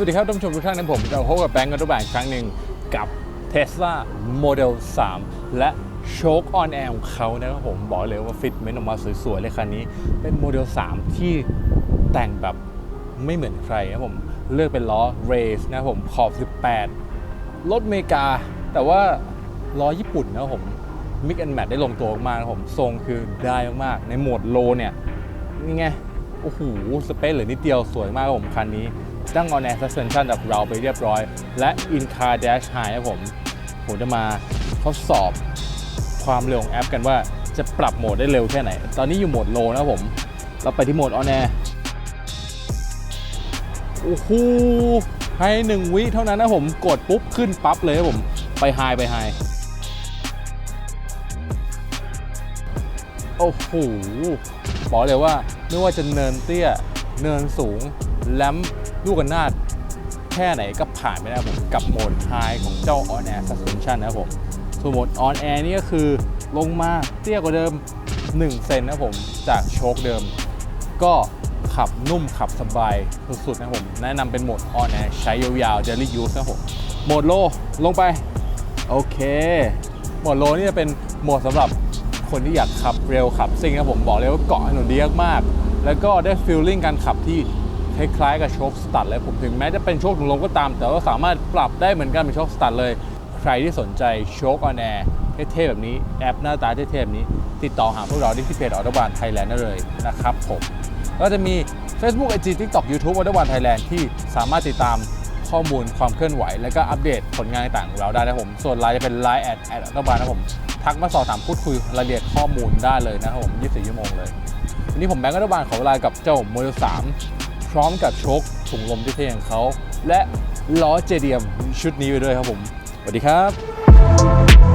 สวัสดีครับท่านผู้ชมทุกท่านนะผมจะพบกับแบงก์กันทุกแบบครั้งหนึ่งกับ Tesla Model 3 และโชคออนแอร์ของเขานะครับผมบอกเลยว่าฟิตเมนต์ออกมาสวยๆเลยคันนี้ เป็นโมเดล 3 ที่แต่งแบบไม่เหมือนใครนะผมเลือกเป็นล้อ Race นะผมขอบ 18 รถอเมริกา แต่ว่าล้อญี่ปุ่นนะผมมิกแอนแมทได้ลงตัวมากนะครับผมทรงคือได้มากๆในโหมดโลเนี่ยนี่ไงโอ้โหสเปซเหลือนิดเดียวสวยมากครับผมคันนี้ ตั้งออนแอร์ suspension แบบเราไปเรียบร้อย และ in car dash high ครับผมผมจะมาทดสอบความเร็วของแอปกันว่าจะปรับโหมดได้เร็วแค่ไหน ตอนนี้อยู่โหมดโลนะผม เราไปที่โหมดออนแอร์โอ้โหให้หนึ่งวิเท่านั้นนะผมกดปุ๊บขึ้นปั๊บเลยครับผมไปไฮไปไฮโอ้โหบอกเลยว่าไม่ว่าจะเนินเตี้ย เนินสูงแลม ลูกกันนาดแค่ไหนก็ผ่านไปได้ผมกับโหมดไฮของเจ้า On Air Suspension นะครับผมส่วนโหมด On Air นี่ก็คือลงมาเตี้ยกว่าเดิม 1 เซนนะครับผมจากโชคเดิม ก็ขับนุ่มขับสบายสุดๆนะครับผมแนะนำเป็นโหมด On Air ใช้ยาวๆ Daily Use นะครับผมโหมดโลลงไป โอเค โหมดโลนี่จะเป็นโหมดสำหรับคนที่อยากขับเร็วขับซิ่งนะผมบอกเลยว่าเกาะถนนดีมาก แล้วก็ได้ฟีลลิ่งการขับที่ คล้ายๆกับโชคสตัดเลยผมถึงแม้จะเป็นโชคถุงลมก็ตาม แต่ว่าสามารถปรับได้เหมือนกันเป็นโชคสตัดเลย ใครที่สนใจโชคออนแอร์เท่ๆแบบนี้แอปหน้าตาเท่ๆแบบนี้ ติดต่อหาพวกเราได้ที่เพจออโตบานไทยแลนด์ได้เลยนะครับผมก็จะมี Facebook IG TikTok YouTube ออโตบานไทยแลนด์ที่สามารถติดตามข้อมูลความเคลื่อนไหว และก็อัปเดตผลงานต่างของเราได้นะครับผม ส่วนไลน์จะเป็น Line แอดแอดออโตบานนะครับผมทักมาสอบถามพูดคุยรายละเอียดข้อมูลได้เลยนะครับผม 24 ชั่วโมงเลย วันนี้ผมแบงก์ออโตบานขอเวลากับเจ้าโมเดล3 พร้อมกับโชคถุงลมที่เท่ของเขา และล้อเจเดียมชุดนี้ไปด้วยครับผม สวัสดีครับ